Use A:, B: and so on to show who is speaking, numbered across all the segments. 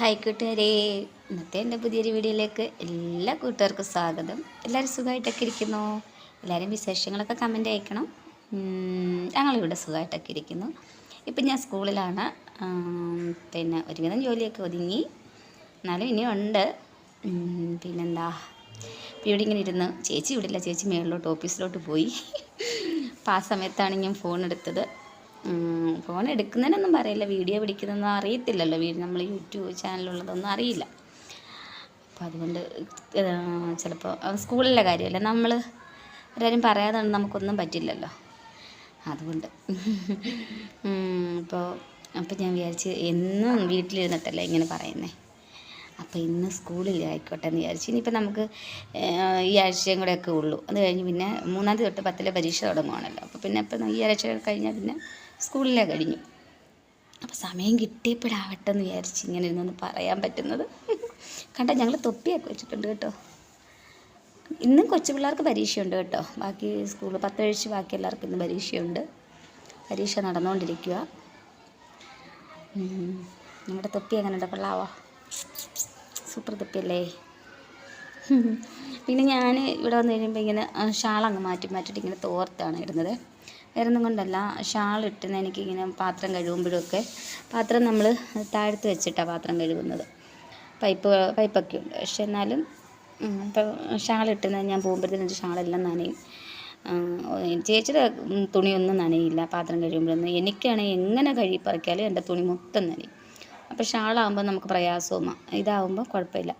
A: Hi കൂട്ടുകാരെ. ഇന്നത്തെ എന്റെ പുതിയൊരു വീഡിയോയിലേക്ക് എല്ലാ കൂട്ടുകാർക്കും സ്വാഗതം. എല്ലാവരും സുഖമായിട്ടൊക്കെ ഇരിക്കുന്നു? എല്ലാവരും വിശേഷങ്ങളൊക്കെ കമന്റ് അയക്കണം. ഞങ്ങളിവിടെ സുഖമായിട്ടൊക്കെ ഇരിക്കുന്നു. ഇപ്പം ഞാൻ സ്കൂളിലാണ്. പിന്നെ ഒരുവിധം ജോലിയൊക്കെ ഒതുങ്ങി. എന്നാലും ഇനിയും ഉണ്ട്. പിന്നെന്താ? ഇപ്പം ഇവിടെ ഇങ്ങനെ ഇരുന്ന് ചേച്ചി ഇവിടില്ല ചേച്ചി മേളിലോട്ട് ഓഫീസിലോട്ട് പോയി. അപ്പോൾ ആ സമയത്താണ് ഞാൻ ഫോൺ എടുത്തത്. ഫോൺ എടുക്കുന്നതിനൊന്നും പറയില്ല. വീഡിയോ പിടിക്കുന്നതൊന്നും അറിയത്തില്ലല്ലോ. നമ്മൾ യൂട്യൂബ് ചാനലുള്ളതൊന്നും അറിയില്ല. അപ്പം അതുകൊണ്ട് ചിലപ്പോൾ സ്കൂളിലെ കാര്യമല്ല? നമ്മൾ ഒരാരും പറയാതെ നമുക്കൊന്നും പറ്റില്ലല്ലോ. അതുകൊണ്ട്. അപ്പോൾ അപ്പം ഞാൻ വിചാരിച്ച് എന്നും വീട്ടിലിരുന്നിട്ടല്ലേ ഇങ്ങനെ പറയുന്നേ. അപ്പോൾ ഇന്ന് സ്കൂളിൽ ആയിക്കോട്ടെ എന്ന് വിചാരിച്ചു. ഇനിയിപ്പോൾ നമുക്ക് ഈ ആഴ്ചയും കൂടെ ഒക്കെ ഉള്ളൂ. അത് കഴിഞ്ഞ് പിന്നെ മൂന്നാം തീയതി തൊട്ട് പത്തിലെ പരീക്ഷ തുടങ്ങുകയാണല്ലോ അപ്പോൾ പിന്നെ ഇപ്പം ഈ ആഴ്ച കഴിഞ്ഞാൽ പിന്നെ സ്കൂളിലെ കഴിഞ്ഞു. അപ്പോൾ സമയം കിട്ടിയപ്പോഴാവട്ടെ എന്ന് വിചാരിച്ച് ഇങ്ങനെ ഇരുന്നൊന്ന് പറയാൻ പറ്റുന്നത്. കണ്ട ഞങ്ങൾ തൊപ്പിയൊക്കെ വെച്ചിട്ടുണ്ട് കേട്ടോ. ഇന്നും കൊച്ചു പിള്ളേർക്ക് പരീക്ഷയുണ്ട് കേട്ടോ. ബാക്കി സ്കൂൾ പത്ത് കഴിച്ച് ബാക്കി എല്ലാവർക്കും ഇന്ന് പരീക്ഷയുണ്ട്. പരീക്ഷ നടന്നുകൊണ്ടിരിക്കുക നമ്മുടെ തൊപ്പി എങ്ങനെയുണ്ട് കൊള്ളാവോ? സൂപ്പർ തൊപ്പിയല്ലേ? പിന്നെ ഞാൻ ഇവിടെ വന്നു കഴിയുമ്പോൾ ഇങ്ങനെ ഷാളങ്ങ് മാറ്റി മാറ്റിയിട്ട് ഇങ്ങനെ തോർത്താണ് ഇടുന്നത്. വേറെ ഒന്നും കൊണ്ടല്ല. ഷാൾ ഇട്ടുന്ന എനിക്കിങ്ങനെ പാത്രം കഴുകുമ്പോഴൊക്കെ പാത്രം നമ്മൾ താഴ്ത്ത് വെച്ചിട്ടാണ് പാത്രം കഴുകുന്നത്. പൈപ്പ് പൈപ്പൊക്കെ ഉണ്ട്. പക്ഷെ എന്നാലും ഇപ്പം ഷാൾ ഇട്ടുന്ന ഞാൻ പോകുമ്പോഴത്തേനും ഷാളെല്ലാം നനയും. ചേച്ചിയുടെ തുണിയൊന്നും നനയില്ല പാത്രം കഴിയുമ്പോഴൊന്നും എനിക്കാണെങ്കിൽ എങ്ങനെ കഴുകി എന്റെ തുണി മൊത്തം നനയും. അപ്പോൾ ഷാളാകുമ്പോൾ നമുക്ക് പ്രയാസവുമാണ് ഇതാവുമ്പോൾ കുഴപ്പമില്ല.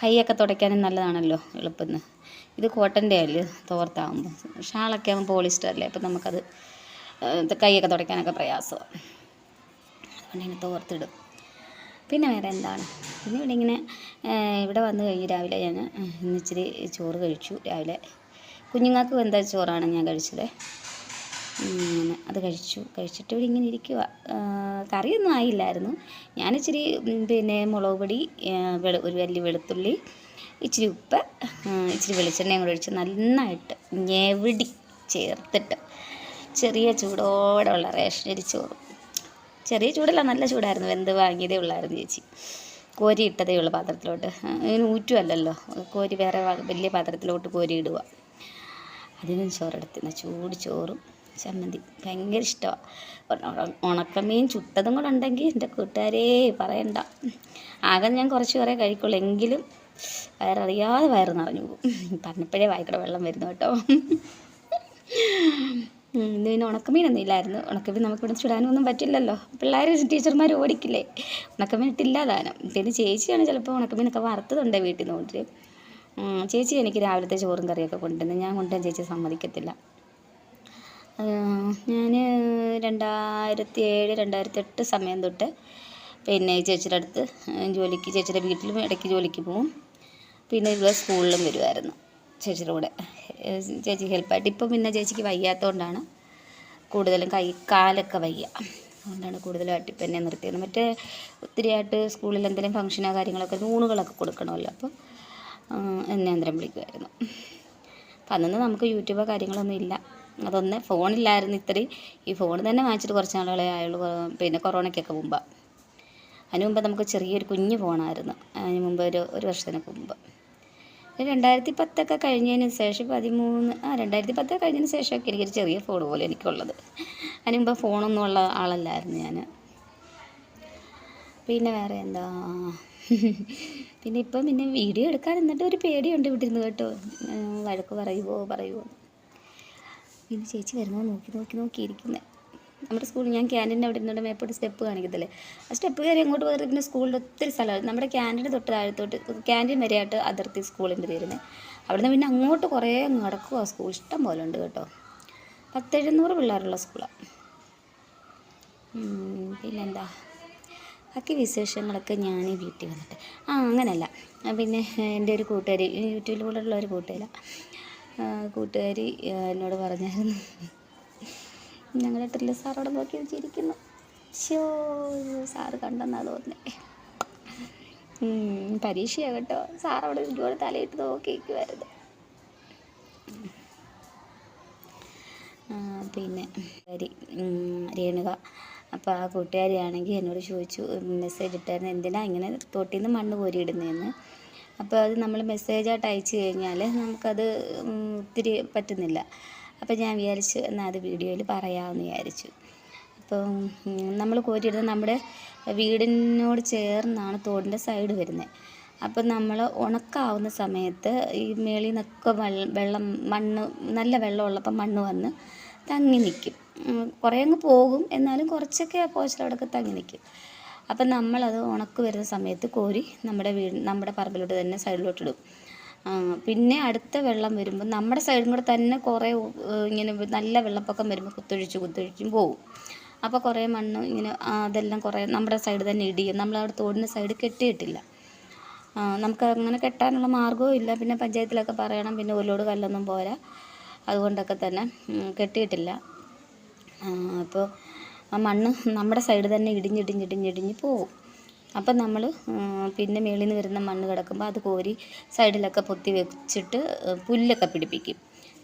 A: കൈയൊക്കെ തുടയ്ക്കാനും നല്ലതാണല്ലോ എളുപ്പത്തിന് ഇത് കോട്ടന്റെ അല്ലേ തോർത്താകുമ്പോൾ ഷാളൊക്കെ ആകുമ്പോൾ പോളിസ്റ്റർ അല്ലേ അപ്പോൾ നമുക്കത് കൈയൊക്കെ തുടയ്ക്കാനൊക്കെ പ്രയാസമാണ്. അതുകൊണ്ട് ഇങ്ങനെ തോർത്തിടും. പിന്നെ വേറെ എന്താണ്? പിന്നെ ഇവിടെ ഇങ്ങനെ ഇവിടെ വന്ന് കഴിഞ്ഞ് രാവിലെ ഞാൻ ഇന്ന് ഇച്ചിരി ചോറ് കഴിച്ചു. രാവിലെ കുഞ്ഞുങ്ങൾക്ക് എന്താ ചോറാണ് ഞാൻ കഴിച്ചത്? അങ്ങനെ അത് കഴിച്ചു. കഴിച്ചിട്ട് ഇവിടെ ഇങ്ങനെ ഇരിക്കുക കറിയൊന്നും ആയില്ലായിരുന്നു. ഞാനിച്ചിരി പിന്നെ മുളക് പൊടി ഒരു വലിയ വെളുത്തുള്ളി ഇച്ചിരി ഉപ്പ് ഇച്ചിരി വെളിച്ചെണ്ണയും കൂടെ ഒഴിച്ച് നന്നായിട്ട് ഞെവിടി ചേർത്തിട്ട് ചെറിയ ചൂടോടെ ഉള്ള റേഷനരി ചോറ്. ചെറിയ ചൂടല്ല നല്ല ചൂടായിരുന്നു. വെന്ത് വാങ്ങിയതേ ഉള്ളായിരുന്നു ചേച്ചി. കോരി ഇട്ടതേ ഉള്ളൂ പാത്രത്തിലോട്ട്. ഇതിന് ഊറ്റുമല്ലല്ലോ കോരി വേറെ വലിയ പാത്രത്തിലോട്ട് കോരി ഇടുക. അതിനും ചോറെടുത്തിന് ചൂട് ചോറും ചമ്മന്തി. ഭയങ്കര ഇഷ്ടമാണ് ഉണക്കമീൻ ചുട്ടതും കൂടെ ഉണ്ടെങ്കിൽ എന്റെ കൂട്ടുകാരേ പറയണ്ട. ആകെ ഞാൻ കുറച്ച് കുറേ കഴിക്കുള്ളൂ. എങ്കിലും വയററിയാതെ വയറ് നിറഞ്ഞു പോകും. പറഞ്ഞപ്പോഴേ വായിക്കട വെള്ളം വരുന്നു കേട്ടോ. ഇന്ന് പിന്നെ ഉണക്കമീനൊന്നും ഇല്ലായിരുന്നു. ഉണക്കമീൻ നമുക്കിവിടെ ചുടാനൊന്നും പറ്റില്ലല്ലോ. പിള്ളേർ ടീച്ചർമാർ ഓടിക്കില്ലേ? ഉണക്കമീൻ ഇട്ടില്ല പിന്നെ ചേച്ചിയാണ് ചിലപ്പോൾ ഉണക്കമീനൊക്കെ വറുത്തതുണ്ട് വീട്ടിൽ നിന്ന് കൊണ്ടുവരും. ചേച്ചി എനിക്ക് രാവിലത്തെ ചോറും കറിയൊക്കെ കൊണ്ടുവന്ന് ഞാൻ കൊണ്ടുവരാൻ ചേച്ചി സമ്മതിക്കത്തില്ല. ഞാൻ രണ്ടായിരത്തി ഏഴ് രണ്ടായിരത്തി എട്ട് സമയം തൊട്ട് പിന്നെ ചേച്ചിയുടെ അടുത്ത് ജോലിക്ക് ചേച്ചിയുടെ വീട്ടിലും ഇടയ്ക്ക് ജോലിക്ക് പോവും. പിന്നെ ഇവിടെ സ്കൂളിലും വരുമായിരുന്നു ചേച്ചിയുടെ കൂടെ. ചേച്ചിക്ക് ചേച്ചി ഹെൽപ്പായിട്ട്. ഇപ്പം പിന്നെ ചേച്ചിക്ക് വയ്യാത്തതുകൊണ്ടാണ് കൂടുതലും കൈ കാലൊക്കെ വയ്യ. അതുകൊണ്ടാണ് കൂടുതലായിട്ട് ഇപ്പം എന്നെ നിർത്തിയത്. മറ്റേ ഒത്തിരിയായിട്ട് സ്കൂളിൽ എന്തെങ്കിലും ഫംഗ്ഷനോ കാര്യങ്ങളൊക്കെ നൂണുകളൊക്കെ കൊടുക്കണമല്ലോ അപ്പോൾ എന്നെ അന്തരം വിളിക്കുമായിരുന്നു അപ്പം അന്നൊന്നും നമുക്ക് യൂട്യൂബോ കാര്യങ്ങളൊന്നും ഇല്ല. അതൊന്ന് ഫോണില്ലായിരുന്നു ഇത്രയും. ഈ ഫോൺ തന്നെ വാങ്ങിച്ചിട്ട് കുറച്ച് നാളുകളെ ആയുള്ളൂ. പിന്നെ കൊറോണയ്ക്കൊക്കെ മുമ്പാണ് അതിന് മുമ്പ് നമുക്ക് ചെറിയൊരു കുഞ്ഞ് ഫോണായിരുന്നു അതിന് മുമ്പ് ഒരു ഒരു വർഷത്തിനൊക്കെ മുമ്പ്. രണ്ടായിരത്തി പത്തൊക്കെ കഴിഞ്ഞതിന് ശേഷം പതിമൂന്ന് ആ രണ്ടായിരത്തി പത്തൊക്കെ കഴിഞ്ഞതിന് ശേഷമൊക്കെ എനിക്കൊരു ചെറിയ ഫോൺ പോലെ എനിക്കുള്ളത്. അതിന് മുമ്പ് ഫോണൊന്നും ഉള്ള ആളല്ലായിരുന്നു ഞാൻ പിന്നെ വേറെ എന്താ? പിന്നെ ഇപ്പം പിന്നെ വീഡിയോ എടുക്കാൻ എന്നിട്ട് ഒരു പേടിയുണ്ട് ഇവിടെ ഇരുന്ന് കേട്ടോ വഴക്ക് പറയുമോ പറയുമോ പിന്നെ ചേച്ചി വരുന്നോ? നോക്കി നോക്കി നോക്കി ഇരിക്കുന്നത് നമ്മുടെ സ്കൂളിൽ ഞാൻ ക്യാന്റീന്റെ അവിടെ ഇരുന്നുകൊണ്ട് മേപ്പോട്ട് സ്റ്റെപ്പ് കാണിക്കത്തില്ലേ? ആ സ്റ്റെപ്പ് കയറി അങ്ങോട്ട് കയറി പിന്നെ സ്കൂളിൽ ഒത്തിരി സ്ഥലമാണ് നമ്മുടെ ക്യാന്റീന്റെ തൊട്ട് താഴത്തോട്ട് ക്യാന്റീൻ വരെയായിട്ട് അതിർത്തി സ്കൂളിന്റെ തീരുന്നത് അവിടുന്ന് പിന്നെ അങ്ങോട്ട് കുറേ നടക്കുക സ്കൂൾ. ഇഷ്ടം പോലെ ഉണ്ട് കേട്ടോ. പത്തെഴുന്നൂറ് പിള്ളേരുള്ള സ്കൂളാണ് പിന്നെന്താ? ബാക്കി വിശേഷങ്ങളൊക്കെ ഞാൻ വീട്ടിൽ വന്നിട്ട്. ആ അങ്ങനല്ല. ആ, പിന്നെ എന്റെ ഒരു കൂട്ടുകാരി യൂട്യൂബിലുള്ള ഒരു കൂട്ടുകാരി കൂട്ടുകാരി എന്നോട് പറഞ്ഞായിരുന്നു. ഞങ്ങളുടെ ഡ്രില്ല് സാറോടെ നോക്കി വെച്ചിരിക്കുന്നു. ഷോ സാറ് കണ്ടെന്നാ തോന്നുന്നത് പരീക്ഷയാണ് കേട്ടോ സാറവിടെ ഇതുപോലെ തലയിട്ട് നോക്കിയിരിക്കുമായിരുന്നു പിന്നെ രേണുക അപ്പോൾ ആ കൂട്ടുകാരിയാണെങ്കിൽ എന്നോട് ചോദിച്ചു മെസ്സേജ് ഇട്ടായിരുന്നു. എന്തിനാ ഇങ്ങനെ തൊട്ടിൽ നിന്ന് മണ്ണ് കോരിയിടുന്നതെന്ന് അപ്പോൾ അത് നമ്മൾ മെസ്സേജായിട്ട് അയച്ചു കഴിഞ്ഞാൽ നമുക്കത് ഒത്തിരി പറ്റുന്നില്ല. അപ്പോൾ ഞാൻ വിചാരിച്ചു എന്നാൽ അത് വീഡിയോയിൽ പറയാമെന്ന് വിചാരിച്ചു. അപ്പം നമ്മൾ കോരിയിടുന്നത് നമ്മുടെ വീടിനോട് ചേർന്നാണ് തോടിന്റെ സൈഡ് വരുന്നത്. അപ്പം നമ്മൾ ഉണക്കാവുന്ന സമയത്ത് ഈ മേളിൽ നിന്നൊക്കെ വെള്ളം മണ്ണ് നല്ല വെള്ളമുള്ളപ്പോൾ മണ്ണ് വന്ന് തങ്ങി നിൽക്കും. കുറേ അങ്ങ് പോകും. എന്നാലും കുറച്ചൊക്കെ ആ പോച്ചിലവിടെയൊക്കെ തങ്ങി നിൽക്കും. അപ്പം നമ്മളത് ഉണക്ക് വരുന്ന സമയത്ത് കോരി നമ്മുടെ വീട് നമ്മുടെ പറമ്പിലോട്ട് തന്നെ സൈഡിലോട്ടിടും. പിന്നെ അടുത്ത വെള്ളം വരുമ്പോൾ നമ്മുടെ സൈഡും കൂടെ തന്നെ കുറേ ഇങ്ങനെ നല്ല വെള്ളപ്പൊക്കം വരുമ്പോൾ കുത്തൊഴിച്ച് കുത്തൊഴിച്ചും പോവും. അപ്പോൾ കുറേ മണ്ണ് ഇങ്ങനെ അതെല്ലാം കുറേ നമ്മുടെ സൈഡ് തന്നെ ഇടിയും. നമ്മളവിടെ തോടിന്റെ സൈഡ് കെട്ടിയിട്ടില്ല. നമുക്ക് അങ്ങനെ കെട്ടാനുള്ള മാർഗവും ഇല്ല. പിന്നെ പഞ്ചായത്തിലൊക്കെ പറയണം പിന്നെ ഒലോട് കല്ലൊന്നും പോരാ. അതുകൊണ്ടൊക്കെ തന്നെ കെട്ടിയിട്ടില്ല. അപ്പോൾ ആ മണ്ണ് നമ്മുടെ സൈഡ് തന്നെ ഇടിഞ്ഞിടിഞ്ഞിടിഞ്ഞിടിഞ്ഞ് പോകും അപ്പം നമ്മൾ പിന്നെ മേളിൽ നിന്ന് വരുന്ന മണ്ണ് കിടക്കുമ്പോൾ അത് കോരി സൈഡിലൊക്കെ പൊത്തി വെച്ചിട്ട് പുല്ലൊക്കെ പിടിപ്പിക്കും.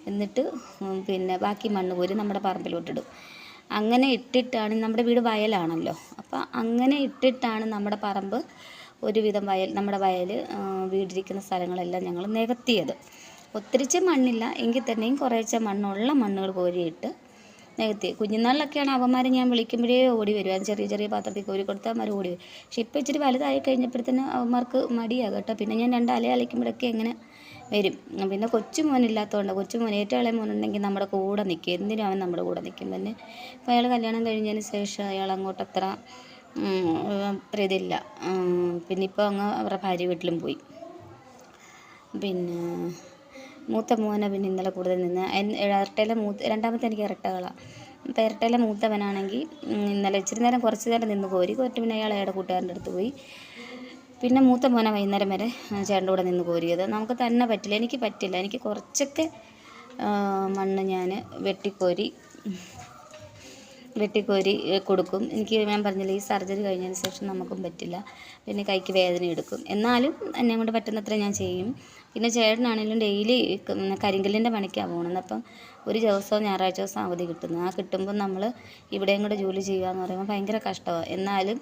A: എന്നിട്ട് പിന്നെ ബാക്കി മണ്ണ് കോരി നമ്മുടെ പറമ്പിലോട്ടിടും അങ്ങനെ ഇട്ടിട്ടാണ് നമ്മുടെ വീട് വയലാണല്ലോ. അപ്പോൾ അങ്ങനെ ഇട്ടിട്ടാണ് നമ്മുടെ പറമ്പ് ഒരുവിധം വയൽ നമ്മുടെ വയൽ വീടിരിക്കുന്ന സ്ഥലങ്ങളെല്ലാം ഞങ്ങൾ നികത്തിയത്. ഒത്തിരിച്ച് മണ്ണില്ല. എങ്കിൽ തന്നെയും കുറേശ്ശെ മണ്ണുള്ള മണ്ണുകൾ കോരിയിട്ട് നികത്തി കുഞ്ഞുനാളിലൊക്കെയാണ് അവന്മാരെ ഞാൻ വിളിക്കുമ്പോഴേ ഓടി വരും. ചെറിയ ചെറിയ പാത്രത്തിൽ കോരി കൊടുത്താൽ അവന്മാർ ഓടി വരും. പക്ഷെ ഇപ്പോൾ ഇച്ചിരി വലുതായി കഴിഞ്ഞപ്പോഴത്തേന് അവന്മാർക്ക് മടിയാകും കേട്ടോ. പിന്നെ ഞാൻ രണ്ട് അല അലയ്ക്കുമ്പോഴൊക്കെ ഇങ്ങനെ വരും. പിന്നെ കൊച്ചു മോനില്ലാത്തതുകൊണ്ട് കൊച്ചു മോൻ ഏറ്റവും ഇളയ മോനുണ്ടെങ്കിൽ നമ്മുടെ കൂടെ നിൽക്കും. എന്തിനും അവൻ നമ്മുടെ കൂടെ നിൽക്കും. പിന്നെ ഇപ്പോൾ അയാൾ കല്യാണം കഴിഞ്ഞതിന് ശേഷം അയാൾ അങ്ങോട്ട് അത്ര ഇതില്ല. പിന്നെ ഇപ്പോൾ അങ്ങ് അവരുടെ ഭാര്യ വീട്ടിലും പോയി. പിന്നെ മൂത്ത മോനെ പിന്നെ ഇന്നലെ കൂടുതൽ നിന്ന്. ഇരട്ടയിലെ മൂത്ത രണ്ടാമത്തെ എനിക്ക് ഇരട്ടകളാണ് അപ്പോൾ ഇരട്ടയിലെ മൂത്തവനാണെങ്കിൽ ഇന്നലെ ഇച്ചിരി നേരം കുറച്ച് നേരം നിന്ന് കോരി കോരിട്ട് പിന്നെ അയാൾ അയാളുടെ കൂട്ടുകാരന്റെ അടുത്ത് പോയി. പിന്നെ മൂത്ത മോനെ വൈകുന്നേരം വരെ ചേട്ടന്റെ കൂടെ നിന്ന് കോരിയത് നമുക്ക് തന്നെ പറ്റില്ല. എനിക്ക് പറ്റില്ല. എനിക്ക് കുറച്ചൊക്കെ മണ്ണ് ഞാൻ വെട്ടിക്കോരി വെട്ടിക്കോരി കൊടുക്കും. എനിക്ക് ഞാൻ പറഞ്ഞില്ല ഈ സർജറി കഴിഞ്ഞതിന് ശേഷം നമുക്കും പറ്റില്ല. പിന്നെ കൈക്ക് വേദന എടുക്കും. എന്നാലും എന്നെ കൊണ്ട് പറ്റുന്നത്ര ഞാൻ ചെയ്യും. പിന്നെ ചേട്ടനാണെങ്കിലും ഡെയിലി കരിങ്കല്ലിന്റെ പണിക്കാണ് പോകുന്നത് അപ്പം ഒരു ദിവസവും ഞായറാഴ്ച ദിവസം അവധി കിട്ടുന്നത് ആ കിട്ടുമ്പോൾ നമ്മൾ ഇവിടെയും കൂടെ ജോലി ചെയ്യുക എന്ന് പറയുമ്പോൾ ഭയങ്കര കഷ്ടമാണ് എന്നാലും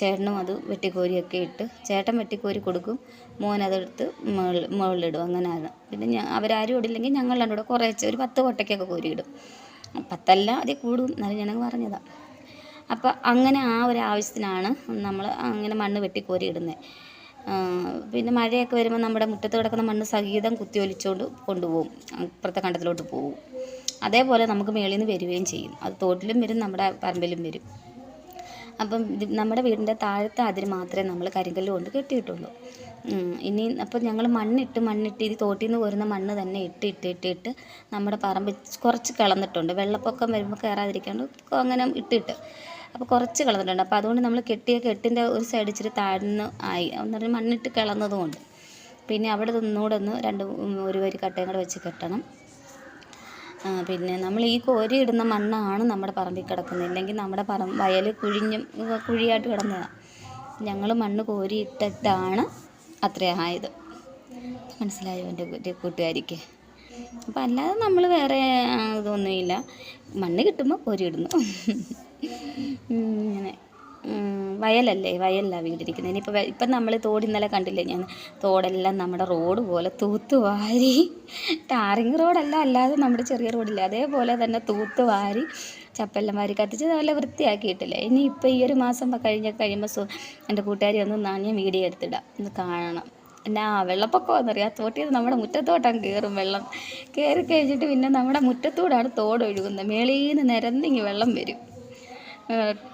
A: ചേട്ടനും അത് വെട്ടിക്കോരിയൊക്കെ ഇട്ട് ചേട്ടൻ വെട്ടിക്കോരി കൊടുക്കും. മോൻ അതെടുത്ത് മുകളിൽ മുകളിലിടും അങ്ങനെയാണ് പിന്നെ ഞാൻ അവരാരും ഇടില്ലെങ്കിൽ ഞങ്ങൾ രണ്ടും കൂടെ കുറേ ഒരു പത്ത് കൊട്ടയ്ക്കൊക്കെ കോരിയിടും. പത്തല്ല അതിൽ കൂടും എന്നാലും ഞാനങ്ങ് പറഞ്ഞതാണ് അപ്പോൾ അങ്ങനെ ആ ഒരു ആവശ്യത്തിനാണ് നമ്മൾ അങ്ങനെ മണ്ണ് വെട്ടിക്കോരി ഇടുന്നത് പിന്നെ മഴയൊക്കെ വരുമ്പോൾ നമ്മുടെ മുറ്റത്ത് കിടക്കുന്ന മണ്ണ് സഹിതം കുത്തി ഒലിച്ചുകൊണ്ട് കൊണ്ടുപോകും. ഇപ്പുറത്തെ കണ്ടത്തിലോട്ട് പോകും. അതേപോലെ നമുക്ക് മേളിൽ നിന്ന് വരികയും ചെയ്യും. അത് തോട്ടിലും വരും നമ്മുടെ പറമ്പിലും വരും. അപ്പം നമ്മുടെ വീടിന്റെ താഴത്തെ അതിന് മാത്രമേ നമ്മൾ കരിങ്കല്ല് കൊണ്ട് കെട്ടിയിട്ടുള്ളൂ. ഇനി അപ്പം ഞങ്ങൾ മണ്ണിട്ട് മണ്ണിട്ട് ഇത് തോട്ടിൽ നിന്ന് വരുന്ന മണ്ണ് തന്നെ ഇട്ട് ഇട്ട് ഇട്ട് ഇട്ട് നമ്മുടെ പറമ്പ് കുറച്ച് കിളന്നിട്ടുണ്ട്. വെള്ളപ്പൊക്കം വരുമ്പോൾ കയറാതിരിക്കാണ്ട് അങ്ങനെ ഇട്ടിട്ട് അപ്പോൾ കുറച്ച് കളഞ്ഞിട്ടുണ്ട്. അപ്പോൾ അതുകൊണ്ട് നമ്മൾ കെട്ടിയ കെട്ടിന്റെ ഒരു സൈഡ് ഇച്ചിരി താഴ്ന്ന് ആയി. എന്ന് പറഞ്ഞാൽ മണ്ണിട്ട് കിളന്നതുകൊണ്ട് പിന്നെ അവിടെ നിന്നുകൂടെ ഒന്ന് രണ്ട് ഒരു വരി കട്ടയും കൂടെ വെച്ച് കെട്ടണം. പിന്നെ നമ്മൾ ഈ കോരി ഇടുന്ന മണ്ണാണ് നമ്മുടെ പറമ്പിൽ കിടക്കുന്നത്. ഇല്ലെങ്കിൽ നമ്മുടെ പറം വയൽ കുഴിഞ്ഞും കുഴിയായിട്ട് കിടന്നതാണ് ഞങ്ങൾ മണ്ണ് കോരി ഇട്ടിട്ടാണ് അത്രയും ആയത്. മനസ്സിലായോ എന്റെ കൂട്ടുകാരിക്ക്? അപ്പം അല്ലാതെ നമ്മൾ വേറെ ഇതൊന്നുമില്ല. മണ്ണ് കിട്ടുമ്പോൾ കോരി ഇടുന്നു. ഇങ്ങനെ. വയലല്ലേ വയലിലാണ് വീടിരിക്കുന്നത്. ഇനിയിപ്പോൾ ഇപ്പം നമ്മൾ തോട് ഇന്നലെ കണ്ടില്ലേ ഞാൻ? തോടെല്ലാം നമ്മുടെ റോഡ് പോലെ തൂത്തുവാരി ടാറിങ് റോഡല്ല അല്ലാതെ നമ്മുടെ ചെറിയ റോഡില്ല. അതേപോലെ തന്നെ തൂത്തുവാരി ചപ്പെല്ലാം വാരി കത്തിച്ച് നല്ല വൃത്തിയാക്കിയിട്ടില്ലേ. ഇപ്പം ഈ ഒരു മാസം കഴിഞ്ഞ കഴിയുമ്പോൾ സു എന്റെ കൂട്ടുകാരി ഒന്ന് നാണ്യം വീഡിയോ എടുത്തിടാം. ഒന്ന് കാണണം. എന്നാ വെള്ളപ്പൊക്കം എന്നറിയാം തോട്ടിയത് നമ്മുടെ മുറ്റത്തോട്ടം കയറും വെള്ളം. കയറി കഴിഞ്ഞിട്ട് പിന്നെ നമ്മുടെ മുറ്റത്തൂടാണ് തോടൊഴുകുന്നത്. മേളീന്ന് നിരന്നിങ്ങി വെള്ളം വരും.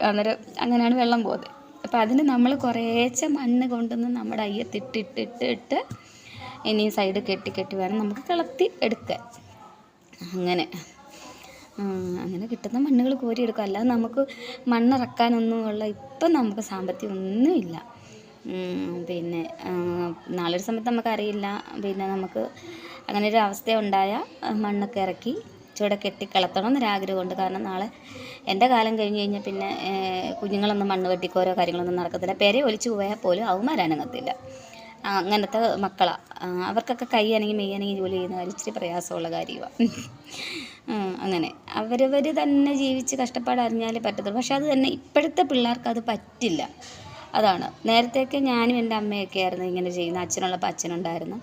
A: അന്നേരം അങ്ങനെയാണ് വെള്ളം പോകുന്നത് അപ്പം അതിന് നമ്മൾ കുറേശ്ശെ മണ്ണ് കൊണ്ടുവന്ന് നമ്മുടെ അയ്യത്തിട്ടിട്ടിട്ട് ഇട്ട് ഇനി സൈഡ് കെട്ടി കെട്ടി വേണം നമുക്ക് കിളത്തി എടുക്കാൻ. അങ്ങനെ. അങ്ങനെ കിട്ടുന്ന മണ്ണുകൾ കോരിയെടുക്കും. അല്ലാതെ നമുക്ക് മണ്ണിറക്കാനൊന്നുമുള്ള ഇപ്പം നമുക്ക് സാമ്പത്തികം ഒന്നുമില്ല പിന്നെ നാളൊരു സമയത്ത് നമുക്കറിയില്ല. പിന്നെ നമുക്ക് അങ്ങനെ ഒരു അവസ്ഥ ഉണ്ടായാൽ മണ്ണൊക്കെ ഇറക്കി ചുവടെ കെട്ടി കിളത്തണം എന്നൊരാഗ്രഹമുണ്ട്. കാരണം നാളെ എന്റെ കാലം കഴിഞ്ഞ് കഴിഞ്ഞാൽ പിന്നെ കുഞ്ഞുങ്ങളൊന്നും മണ്ണ് വെട്ടിക്കോരോ കാര്യങ്ങളൊന്നും നടക്കത്തില്ല. പെരെ ഒലിച്ചു പോയാൽ പോലും അവന്മാരനങ്ങത്തില്ല അങ്ങനത്തെ മക്കളാണ് അവർക്കൊക്കെ കൈ അനങ്ങി മെയ്യനങ്ങി ജോലി ചെയ്യുന്ന ഇച്ചിരി പ്രയാസമുള്ള കാര്യമാണ് അങ്ങനെ. അവരവർ തന്നെ ജീവിച്ച് കഷ്ടപ്പാട് അറിഞ്ഞാലേ പറ്റത്തുള്ളൂ. പക്ഷെ അത് തന്നെ ഇപ്പോഴത്തെ പിള്ളേർക്ക് അത് പറ്റില്ല. അതാണ്. നേരത്തെയൊക്കെ ഞാനും എന്റെ അമ്മയൊക്കെ ആയിരുന്നു ഇങ്ങനെ ചെയ്യുന്നത്. അച്ഛനുള്ളപ്പോൾ അച്ഛനുണ്ടായിരുന്നു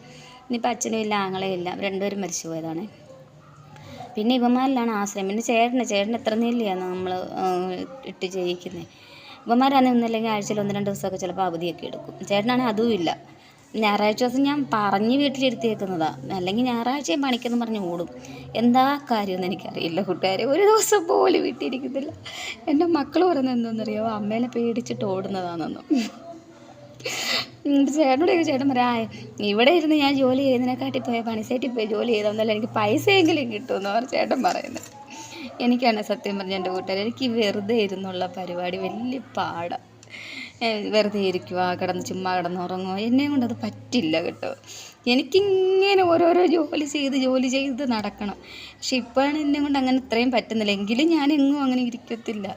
A: ഇനിയിപ്പോൾ അച്ഛനും ഇല്ല ആങ്ങളെയും ഇല്ല. രണ്ടുപേരും മരിച്ചു പോയതാണ് പിന്നെ ഇവന്മാരിലാണ് ആശ്രയം. പിന്നെ ചേട്ടന് ചേട്ടൻ എത്ര നെല്ലിയാണ് നമ്മൾ ഇട്ട് ചെയ്യിക്കുന്നത് ഇവന്മാരാണെങ്കിൽ ഒന്നല്ലെങ്കിൽ ആഴ്ചയിൽ ഒന്ന് രണ്ട് ദിവസമൊക്കെ ചിലപ്പോൾ അവധിയൊക്കെ എടുക്കും. ചേട്ടനാണെങ്കിൽ അതും ഇല്ല. ഞായറാഴ്ച ദിവസം ഞാൻ പറഞ്ഞ് വീട്ടിലിരുത്തിയേക്കുന്നതാണ് അല്ലെങ്കിൽ ഞായറാഴ്ചയും പണിക്കെന്ന് പറഞ്ഞ് ഓടും. എന്താ കാര്യമെന്ന് എനിക്കറിയില്ല കൂട്ടുകാരെ. ഒരു ദിവസം പോലും വീട്ടിലിരിക്കത്തില്ല എന്റെ മക്കൾ പറയുന്നത് എന്താണെന്നറിയോ അമ്മേനെ പേടിച്ചിട്ട് ഓടുന്നതാണെന്നും. എന്നിട്ട് ചേട്ടനോട് ചേട്ടൻ പറയാ "ആ, ഇവിടെ ഇരുന്ന് ഞാൻ ജോലി ചെയ്യുന്നതിനെക്കാട്ടി പോയ പണിസൈറ്റിൽ പോയി ജോലി ചെയ്താൽ എനിക്ക് പൈസയെങ്കിലും കിട്ടുമെന്ന് പറഞ്ഞ് ചേട്ടൻ പറയുന്നത് എനിക്കാണ് സത്യം പറഞ്ഞ എന്റെ കൂട്ടുകാർ എനിക്ക് വെറുതെ ഇരുന്നുള്ള പരിപാടി വലിയ പാടാണ് വെറുതെ ഇരിക്കുക കിടന്ന് ചുമ്മാ കിടന്നുറങ്ങുക എന്നെ കൊണ്ടത് പറ്റില്ല കേട്ടോ. എനിക്കിങ്ങനെ ഓരോരോ ജോലി ചെയ്ത് ജോലി ചെയ്ത് നടക്കണം. പക്ഷെ ഇപ്പോഴാണ് എന്നെ കൊണ്ട് അങ്ങനെ ഇത്രയും പറ്റുന്നില്ല. എങ്കിലും ഞാൻ എങ്ങും അങ്ങനെ ഇരിക്കത്തില്ല.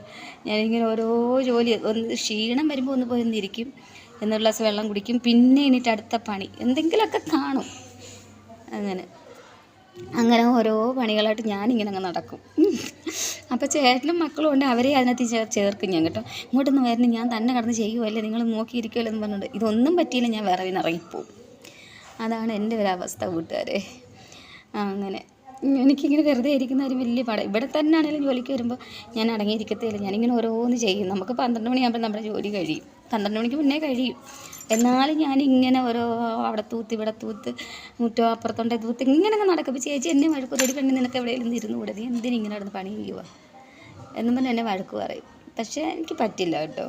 A: ഞാനിങ്ങനെ ഓരോ ജോലി ഒന്ന് ക്ഷീണം വരുമ്പോൾ ഒന്ന് പോയി ഒന്ന് എന്നൊരു ഗ്ലാസ് വെള്ളം കുടിക്കും. പിന്നെ എണീറ്റ് അടുത്ത പണി. എന്തെങ്കിലുമൊക്കെ കാണും. അങ്ങനെ. അങ്ങനെ ഓരോ പണികളായിട്ട് ഞാനിങ്ങനെ അങ്ങ് നടക്കും. അപ്പോൾ ചേട്ടനും മക്കളും ഉണ്ട്. അവരെ അതിനകത്ത് ചേർ ചേർക്കും ഞാൻ കേട്ടോ. ഇങ്ങോട്ടൊന്ന് വരുന്നു ഞാൻ തന്നെ കടന്ന് ചെയ്യുമല്ലേ നിങ്ങൾ നോക്കിയിരിക്കുമല്ലോ എന്ന് പറഞ്ഞിട്ട് ഇതൊന്നും പറ്റിയില്ല. ഞാൻ വേറെ ഇറങ്ങിപ്പോവും. അതാണ് എന്റെ ഒരു അവസ്ഥ കൂട്ടുകാരെ. അങ്ങനെ. എനിക്കിങ്ങനെ വെറുതെ ഇരിക്കുന്ന ഒരു വലിയ പടം. ഇവിടെ തന്നെ ആണെങ്കിലും ജോലിക്ക് വരുമ്പോൾ ഞാൻ അടങ്ങിയിരിക്കത്തേയില്ല. ഞാനിങ്ങനെ ഓരോന്ന് ചെയ്യും. നമുക്ക് പന്ത്രണ്ട് മണിയാകുമ്പോൾ നമ്മുടെ ജോലി കഴിയും. പന്ത്രണ്ട് മണിക്ക് മുന്നേ കഴിയും. എന്നാലും ഇങ്ങനെ ഓരോ അവിടെ തൂത്ത് ഇവിടെ തൂത്ത് മുറ്റോ അപ്പുറത്തുണ്ടെ തൂത്ത് ഇങ്ങനെ അങ്ങ് നടക്കും. ഇപ്പോൾ ചേച്ചി എന്നെ വഴക്ക് ഒരു പെണ്ണ് നിനക്ക് എവിടെയെങ്കിലും ഇരുന്ന് കൂടെ നീ എന്തിനും ഇങ്ങനെ നടന്ന് പണി ചെയ്യുക? എന്നും പറഞ്ഞ് എന്നെ വഴക്ക് പറയും. പക്ഷേ എനിക്ക് പറ്റില്ല കേട്ടോ.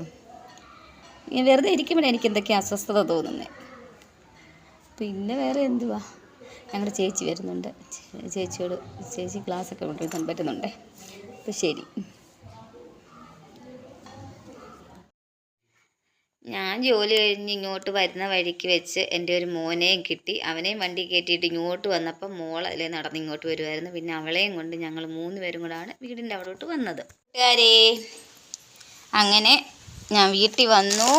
A: ഞാൻ വെറുതെ ഇരിക്കുമ്പോഴേ എനിക്ക് എന്തൊക്കെ അസ്വസ്ഥത തോന്നുന്നത് പിന്നെ വേറെ എന്തുവാ? ഞങ്ങളുടെ ചേച്ചി വരുന്നുണ്ട്. ചേച്ചിയോട് ചേച്ചി ക്ലാസ്സൊക്കെ കൊണ്ടുപോയി പറ്റുന്നുണ്ടേ. അപ്പോൾ ശരി. ഞാൻ ജോലി കഴിഞ്ഞ് ഇങ്ങോട്ട് വരുന്ന വഴിക്ക് വെച്ച് എന്റെ ഒരു മോനെയും കിട്ടി. അവനെയും വണ്ടി കയറ്റിയിട്ട് ഇങ്ങോട്ട് വന്നപ്പം മോൾ നടന്ന് ഇങ്ങോട്ട് വരുമായിരുന്നു പിന്നെ അവളെയും കൊണ്ട് ഞങ്ങൾ മൂന്ന് പേരും കൂടാണ് വീടിന്റെ അവിടോട്ട് വന്നത്. അങ്ങനെ ഞാൻ വീട്ടിൽ വന്നു.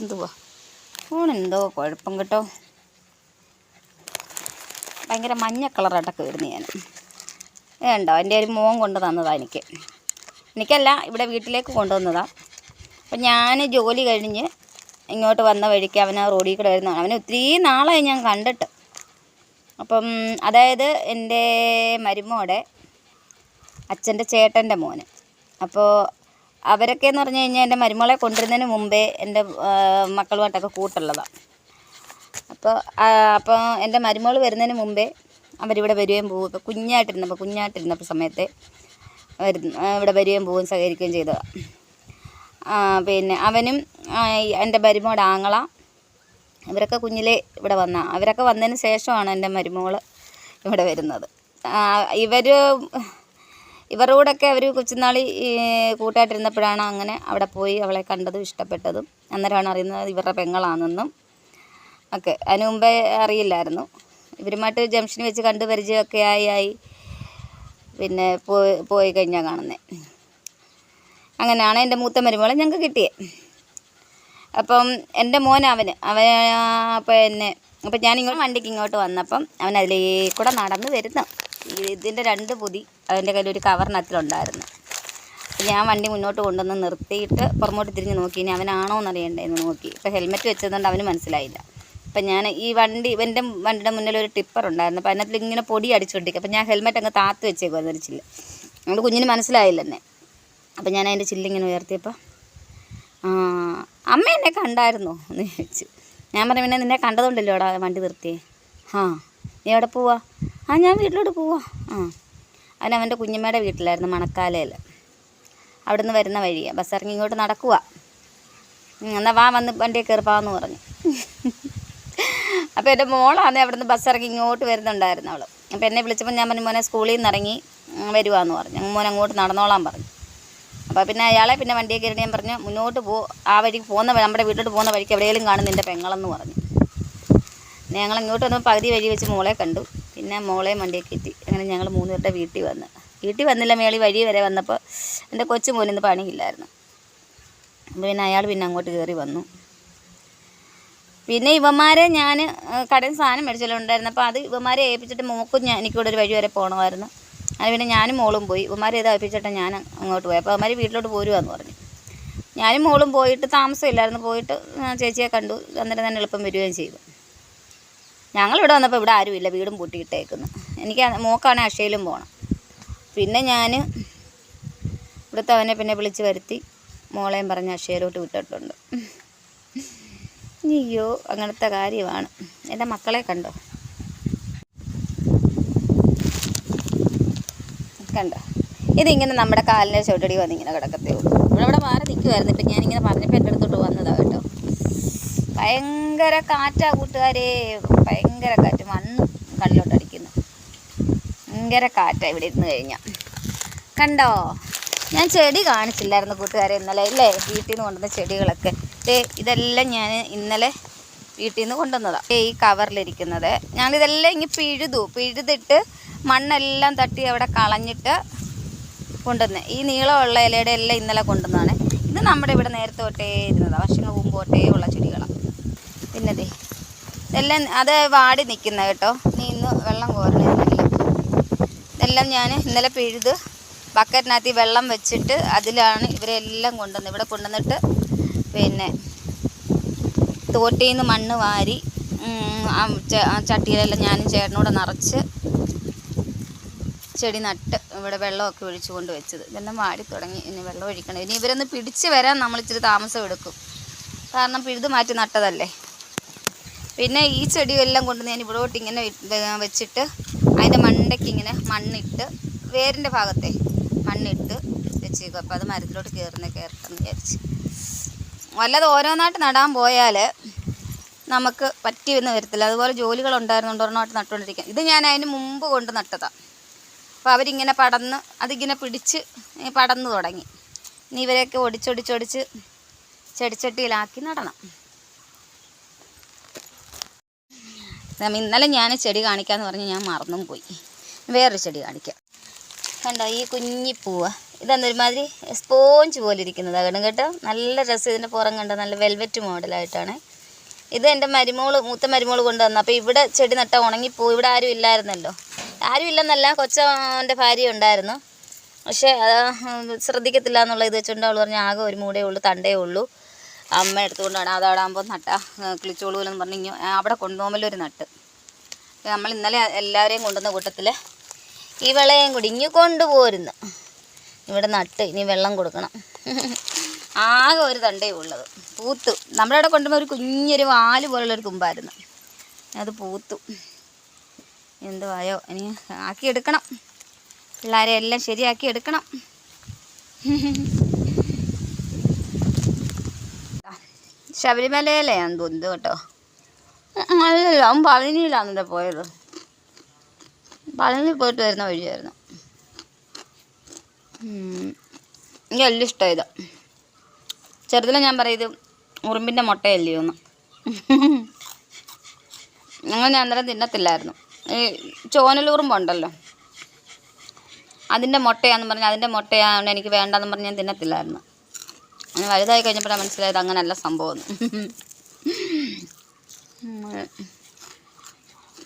A: എന്തുവാ ഫോണെന്തോ കുഴപ്പം കേട്ടോ. ഭയങ്കര മഞ്ഞ കളറായിട്ടൊക്കെ വരുന്നു ഞാൻ. വേണ്ടോ എന്റെ ഒരു മോൻ കൊണ്ട് തന്നതാണ് എനിക്ക്. എനിക്കല്ല ഇവിടെ വീട്ടിലേക്ക് കൊണ്ടുവന്നതാണ് അപ്പം ഞാൻ ജോലി കഴിഞ്ഞ് ഇങ്ങോട്ട് വന്ന വഴിക്ക് അവൻ റോഡിൽ കൂടെ വരുന്നതാണ്. അവനെ ഒത്തിരി നാളായി ഞാൻ കണ്ടിട്ട്. അപ്പം അതായത് എന്റെ മരുമോടെ അച്ഛന്റെ ചേട്ടന്റെ മോന്. അപ്പോൾ അവരൊക്കെ എന്ന് പറഞ്ഞു കഴിഞ്ഞാൽ എന്റെ മരുമോളെ കൊണ്ടുവരുന്നതിന് മുമ്പേ എന്റെ മക്കളുമായിട്ടൊക്കെ കൂട്ടുള്ളതാണ്. അപ്പോൾ അപ്പോൾ എന്റെ മരുമകൾ വരുന്നതിന് മുമ്പേ അവരിവിടെ വരികയും ഇപ്പോൾ കുഞ്ഞായിട്ടിരുന്നപ്പോൾ കുഞ്ഞായിട്ടിരുന്നപ്പോൾ സമയത്ത് വരുന്ന ഇവിടെ വരികയും പോവുകയും സഹകരിക്കുകയും ചെയ്തതാണ്. പിന്നെ അവനും എന്റെ മരുമോടെ ആങ്ങള ഇവരൊക്കെ കുഞ്ഞിലേ ഇവിടെ വന്ന. അവരൊക്കെ വന്നതിന് ശേഷമാണ് എന്റെ മരുമകൾ ഇവിടെ വരുന്നത്. ഇവർ ഇവരുടെ കൂടെയൊക്കെ അവർ കൊച്ചുനാളി കൂട്ടായിട്ടിരുന്നപ്പോഴാണ് അങ്ങനെ അവിടെ പോയി അവളെ കണ്ടതും ഇഷ്ടപ്പെട്ടതും. അന്നേരമാണ് അറിയുന്നത് ഇവരുടെ പെങ്ങളാണെന്നും ഒക്കെ. അതിന് മുമ്പേ അറിയില്ലായിരുന്നു. ഇവരുമായിട്ട് ജംഗ്ഷനിൽ വെച്ച് കണ്ട് പരിചയമൊക്കെ ആയി ആയി. പിന്നെ പോയി പോയി കഴിഞ്ഞാൽ കാണുന്നത് അങ്ങനെയാണ് എന്റെ മൂത്ത മരുമകളെ ഞങ്ങൾക്ക് കിട്ടിയത് അപ്പം എന്റെ മോൻ അവന് അവൻ പിന്നെ അപ്പം ഞാൻ ഇങ്ങോട്ട് വണ്ടിക്ക് ഇങ്ങോട്ട് വന്നപ്പം അവൻ അതിലേ കൂടെ നടന്ന് വരുന്നു. ഇതിന്റെ രണ്ട് പൊതി അവന്റെ കയ്യിൽ ഒരു കവറിനകത്തിലുണ്ടായിരുന്നു ഞാൻ വണ്ടി മുന്നോട്ട് കൊണ്ടുവന്ന് നിർത്തിയിട്ട് പുറമോട്ട് തിരിഞ്ഞ് നോക്കി. ഇനി അവനാണോ എന്നറിയണ്ടെന്ന് നോക്കി. ഇപ്പം ഹെൽമെറ്റ് വെച്ചതുകൊണ്ട് അവന് മനസ്സിലായില്ല. അപ്പം ഞാൻ ഈ വണ്ടി എന്റെ വണ്ടിയുടെ മുന്നിൽ ഒരു ടിപ്പർ ഉണ്ടായിരുന്നു. അപ്പം അതിനകത്തിൽ ഇങ്ങനെ പൊടി അടിച്ചുകൊണ്ടിരിക്കും അപ്പം ഞാൻ ഹെൽമെറ്റ് അങ്ങ് താത്ത് വെച്ചേക്കുമായിരുന്നു ചില്ല. അതുകൊണ്ട് കുഞ്ഞിന് മനസ്സിലായില്ല എന്നെ. അപ്പം ഞാൻ അതിന്റെ ചില്ലിങ്ങനെ ഉയർത്തിയപ്പോൾ അമ്മ എന്നെ കണ്ടായിരുന്നോ? എന്ന് ചോദിച്ചു. ഞാൻ പറഞ്ഞു പിന്നെ നിന്നെ കണ്ടതുകൊണ്ടല്ലോ അവിടെ വണ്ടി നിർത്തിയേ. ആ നീ എവിടെ പോവാ? ആ ഞാൻ വീട്ടിലോട്ട് പോവാ. ആ അവൻ അവന്റെ കുഞ്ഞമ്മയുടെ വീട്ടിലായിരുന്നു മണക്കാലയിൽ. അവിടുന്ന് വരുന്ന വഴിയാണ് ബസ് ഇറങ്ങി ഇങ്ങോട്ട് നടക്കുക എന്നാൽ വാ വന്ന് വണ്ടിയെ കയറിപ്പാന്ന് പറഞ്ഞു. അപ്പോൾ എന്റെ മോളാണ് അവിടുന്ന് ബസ് ഇറങ്ങി ഇങ്ങോട്ട് വരുന്നുണ്ടായിരുന്നു അവൾ. അപ്പോൾ എന്നെ വിളിച്ചപ്പോൾ ഞാൻ പറഞ്ഞു മോനെ സ്കൂളിൽ നിന്ന് ഇറങ്ങി വരുവാന്ന് പറഞ്ഞു. മോൻ അങ്ങോട്ട് നടന്നോളാൻ പറഞ്ഞു. അപ്പോൾ പിന്നെ അയാളെ പിന്നെ വണ്ടിയെ കയറി ഞാൻ പറഞ്ഞു മുന്നോട്ട് പോ ആ വഴിക്ക് പോകുന്ന നമ്മുടെ വീട്ടിലോട്ട് പോകുന്ന വഴിക്ക് എവിടെയെങ്കിലും കാണും നിന്റെ പെങ്ങളെന്ന് പറഞ്ഞു. പിന്നെ ഞങ്ങൾ ഇങ്ങോട്ട് വന്നപ്പോൾ പകുതി വഴി വെച്ച് മോളെ കണ്ടു. പിന്നെ മോളെയും വണ്ടിയെ കയറ്റി അങ്ങനെ ഞങ്ങൾ മൂന്ന് പേരുടെ വീട്ടിൽ വന്ന്. വീട്ടിൽ വന്നില്ല മേളി വഴി വരെ വന്നപ്പോൾ എന്റെ കൊച്ചു മോനിന്ന് പണിയില്ലായിരുന്നു. അപ്പോൾ പിന്നെ അയാൾ പിന്നെ അങ്ങോട്ട് കയറി വന്നു. പിന്നെ ഇവന്മാരെ ഞാൻ കടയിൽ സാധനം മേടിച്ചല്ലോ ഉണ്ടായിരുന്നു. അപ്പോൾ അത് ഇവന്മാരെ ഏൽപ്പിച്ചിട്ട് മോക്കും ഞാൻ എനിക്കൂടെ ഒരു വഴി വരെ പോകണമായിരുന്നു അത് പിന്നെ ഞാനും മോളും പോയി. ഉമ്മാരെ ഇത് അയപ്പിച്ചിട്ട് ഞാൻ അങ്ങോട്ട് പോയി. അപ്പോൾ അവന്മാർ വീട്ടിലോട്ട് പോരുവാന്ന് പറഞ്ഞു. ഞാനും മോളും പോയിട്ട് താമസമില്ലായിരുന്നു പോയിട്ട് ചേച്ചിയെ കണ്ടു. അന്നേരം തന്നെ എളുപ്പം വരികയും ചെയ്തു. ഞങ്ങളിവിടെ വന്നപ്പോൾ ഇവിടെ ആരുമില്ല വീടും പൂട്ടിയിട്ടേക്കുന്നു. എനിക്ക് മോക്കാണ് അക്ഷയിലും പോകണം പിന്നെ ഞാൻ ഇവിടുത്തെ അവനെ പിന്നെ വിളിച്ച് വരുത്തി. മോളെയും പറഞ്ഞ് അക്ഷയയിലോട്ട് വിട്ടിട്ടുണ്ട്. അയ്യോ അങ്ങനത്തെ കാര്യമാണ്. എന്റെ മക്കളെ കണ്ടോ? കണ്ടോ? ഇതിങ്ങനെ നമ്മുടെ കാലിന്റെ ചുവട്ടടി വന്ന് ഇങ്ങനെ കിടക്കത്തേ ഉള്ളൂ. ഇവിടെ മാറി നിൽക്കുമായിരുന്നു ഇപ്പം ഞാനിങ്ങനെ പറഞ്ഞപ്പോൾ എന്റെ അടുത്തോട്ട് വന്നതാണ് കേട്ടോ. ഭയങ്കര കാറ്റാ കൂട്ടുകാരെ. ഭയങ്കര കാറ്റ്. മണ്ണ് കണ്ണിലോട്ട് അടിക്കുന്നു. ഭയങ്കര കാറ്റാ ഇവിടെ ഇരുന്ന് കഴിഞ്ഞാൽ കണ്ടോ? ഞാൻ ചെടി കാണിച്ചില്ലായിരുന്നു കൂട്ടുകാരെ ഇന്നലെ ഇല്ലേ? വീട്ടിൽ നിന്ന് കൊണ്ടുവന്ന ചെടികളൊക്കെ. ഇതെല്ലാം ഞാൻ ഇന്നലെ വീട്ടിൽ നിന്ന് കൊണ്ടുവന്നതാണ് ഈ കവറിലിരിക്കുന്നത്. ഞങ്ങളിതെല്ലാം ഇങ്ങനെ പിഴുതു. പിഴുതിട്ട് മണ്ണെല്ലാം തട്ടി അവിടെ കളഞ്ഞിട്ട് കൊണ്ടുവന്ന്. ഈ നീളമുള്ള ഇലയുടെ എല്ലാം ഇന്നലെ കൊണ്ടുവന്നതാണ്. ഇത് നമ്മുടെ ഇവിടെ നേരത്തെ തൊട്ടേ ഇരുന്നതാണ് വർഷങ്ങൾ മുമ്പ് തൊട്ടേ ഉള്ള ചെടികളാണ് പിന്നെ ദേ ഇതെല്ലാം അത് വാടി നിൽക്കുന്ന കേട്ടോ. നീ ഇന്ന് വെള്ളം കോരണമെന്നെല്ലാം ഇതെല്ലാം ഞാൻ ഇന്നലെ പിഴുത് ബക്കറ്റിനകത്ത് വെള്ളം വെച്ചിട്ട് അതിലാണ് ഇവരെല്ലാം കൊണ്ടുവന്നത്. ഇവിടെ കൊണ്ടുവന്നിട്ട് പിന്നെ തോട്ടിയിൽ നിന്ന് മണ്ണ് വാരി ചട്ടിയിലെല്ലാം ഞാനും ചേട്ടനോട് നിറച്ച് ചെടി നട്ട് ഇവിടെ വെള്ളമൊക്കെ ഒഴിച്ചു കൊണ്ട് വെച്ചത്. ഇതെല്ലാം വാടി തുടങ്ങി. ഇനി വെള്ളം ഒഴിക്കണം. ഇനി ഇവരൊന്ന് പിടിച്ച് വരാൻ നമ്മൾ ഇച്ചിരി താമസം എടുക്കും. കാരണം പിഴുത് മാറ്റി നട്ടതല്ലേ? പിന്നെ ഈ ചെടിയെല്ലാം കൊണ്ട് ഞാൻ ഇവിടോട്ട് ഇങ്ങനെ വെച്ചിട്ട് അതിന്റെ മണ്ടയ്ക്ക് ഇങ്ങനെ മണ്ണിട്ട് വേരിന്റെ ഭാഗത്തെ മണ്ണിട്ട് വെച്ചേക്കും. അപ്പോൾ അത് മരത്തിലോട്ട് കയറുന്ന കയറട്ടെന്ന് വിചാരിച്ച്. വല്ലത് ഓരോന്നായിട്ട് നടാൻ പോയാൽ നമുക്ക് പറ്റിയെന്ന് വരത്തില്ല. അതുപോലെ ജോലികളുണ്ടായിരുന്നുണ്ട് ഒരെണ്ണമായിട്ട് നട്ടുകൊണ്ടിരിക്കാം. ഇത് ഞാൻ അതിന് മുമ്പ് കൊണ്ട് നട്ടതാണ് അപ്പോൾ അവരിങ്ങനെ പടന്ന് അതിങ്ങനെ പിടിച്ച് പടന്നു തുടങ്ങി. ഇനി ഇവരെയൊക്കെ ഒടിച്ചൊടിച്ചൊടിച്ച് ചെടിച്ചട്ടിയിലാക്കി നടണം. ഇന്നലെ ഞാൻ ചെടി കാണിക്കാമെന്ന് പറഞ്ഞ് ഞാൻ മറന്നും പോയി വേറൊരു ചെടി കാണിക്കാം. കണ്ടോ ഈ കുഞ്ഞിപ്പൂവ് ഇതൊന്നൊരുമാതിരി സ്പോഞ്ച് പോലെ ഇരിക്കുന്നതാണ് കേട്ടോ? നല്ല രസം ഇതിന്റെ പുറം കണ്ടോ? നല്ല വെൽവെറ്റ് മോഡലായിട്ടാണ്. ഇത് എന്റെ മരുമോൾ മൂത്ത മരുമോൾ കൊണ്ടുവന്നു. അപ്പോൾ ഇവിടെ ചെടി നട്ട ഉണങ്ങിപ്പോവും ഇവിടെ ആരും ഇല്ലായിരുന്നല്ലോ. ആരും ഇല്ലെന്നല്ല ഭാര്യ ഉണ്ടായിരുന്നു. പക്ഷേ അത് ശ്രദ്ധിക്കത്തില്ല എന്നുള്ള ഇത് വെച്ചുകൊണ്ട് അവൾ പറഞ്ഞു ആകെ ഒരു മൂടേ ഉള്ളൂ തണ്ടേ ഉള്ളൂ. അമ്മ എടുത്തുകൊണ്ടാണ് അതവിടാകുമ്പോൾ നട്ട കിളിച്ചോളൂലെന്ന് പറഞ്ഞു ഇങ്ങ് അവിടെ കൊണ്ടുപോകുമ്പോൾ നട്ട്. നമ്മൾ ഇന്നലെ എല്ലാവരെയും കൊണ്ടുവന്ന കൂട്ടത്തിൽ ഈ വെള്ളയും കൂടി ഇങ്ങ് കൊണ്ടുപോരുന്നു. ഇവിടെ നട്ട് ഇനി വെള്ളം കൊടുക്കണം. ആകെ ഒരു തണ്ടേ ഉള്ളത്. പൂത്തു. നമ്മുടെ അവിടെ കൊണ്ടുപോകുമ്പോൾ ഒരു കുഞ്ഞൊരു വാൽ പോലുള്ളൊരു കുമ്പായിരുന്നു. അത് പൂത്തു. എന്തുവായോ? ഇനി ആക്കി എടുക്കണം പിള്ളേരെ എല്ലാം ശരിയാക്കി എടുക്കണം ശബരിമലയിലെയാന്ന് തോന്നുന്നു കേട്ടോ. അല്ലല്ല അവൻ പളനിയിലാണെന്നിട്ട് പോയത്. പളനിയിൽ പോയിട്ട് വരുന്ന വഴിയായിരുന്നു. എനിക്ക് വലിയ ഇത്. ചെറുതിലെ ഞാൻ പറയും ഉറുമ്പിന്റെ മുട്ടയല്ലയോ എന്ന്. ഞങ്ങൾ ഞാൻ അന്നേരം തിന്നത്തില്ലായിരുന്നു. ഈ ചോനലുറുമ്പുണ്ടല്ലോ അതിന്റെ മുട്ടയാന്ന് പറഞ്ഞാൽ അതിന്റെ മുട്ടയാണ് എനിക്ക് വേണ്ടെന്ന് പറഞ്ഞ് ഞാൻ തിന്നത്തില്ലായിരുന്നു. അങ്ങനെ വലുതായി കഴിഞ്ഞപ്പോഴാണ് മനസ്സിലായത് അങ്ങനല്ല സംഭവം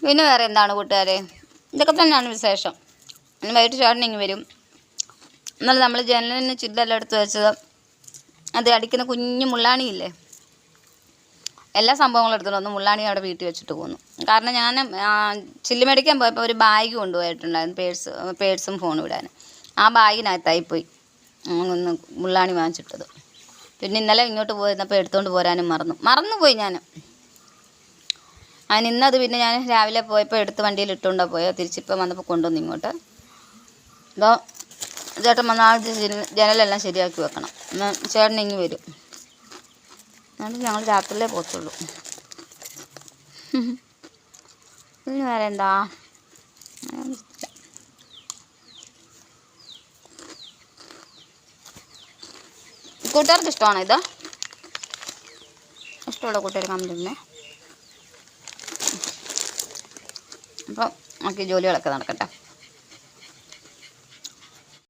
A: പിന്നെ വേറെ എന്താണ് കൂട്ടുകാരെ? ഇതൊക്കെ തന്നെയാണ് വിശേഷം. ഇനി വൈകിട്ട് ചേട്ടൻ ഇങ്ങ് വരും. എന്നാലും നമ്മൾ ജനലിന് ചുല്ലെല്ലാം എടുത്ത് വെച്ചത്. അത് അടിക്കുന്ന കുഞ്ഞു മുള്ളാണിയില്ലേ? എല്ലാ സംഭവങ്ങളും എടുത്തിട്ട് വന്നു മുള്ളാണി അവിടെ വീട്ടിൽ വെച്ചിട്ട് പോന്നു. കാരണം ഞാൻ ചില്ല് മേടിക്കാൻ പോയപ്പോൾ ഒരു ബാഗ് കൊണ്ടുപോയിട്ടുണ്ടായിരുന്നു പേഴ്സ് പേഴ്സും ഫോണും ഇടാൻ. ആ ബാഗിനകത്തായി പോയി. ഒന്ന് മുള്ളാണി വാങ്ങിച്ചിട്ടത്. പിന്നെ ഇന്നലെ ഇങ്ങോട്ട് പോയിരുന്നപ്പോൾ എടുത്തുകൊണ്ട് പോരാനും മറന്നു. മറന്നുപോയി ഞാൻ. അതിന് ഇന്നത് പിന്നെ ഞാൻ രാവിലെ പോയപ്പോൾ എടുത്ത് വണ്ടിയിൽ ഇട്ടുകൊണ്ടാ പോയോ. തിരിച്ചിപ്പോൾ വന്നപ്പോൾ കൊണ്ടുവന്നു ഇങ്ങോട്ട്. ഇതോ ചേട്ടൻ വന്നാൽ ജനലെല്ലാം ശരിയാക്കി വെക്കണം. ചേട്ടൻ ഇങ്ങ് വരും. എന്നിട്ട് ഞങ്ങൾ രാത്രിയിലേ പോത്തുള്ളൂ പിന്നെ വേറെ എന്താ കൂട്ടുകാർക്ക് ഇഷ്ടമാണോ ഇത്? ഇഷ്ടമുള്ള കൂട്ടുകാർ കമന്റ് തന്നെ അപ്പം നമുക്ക് ജോലികളൊക്കെ നടക്കട്ടെ.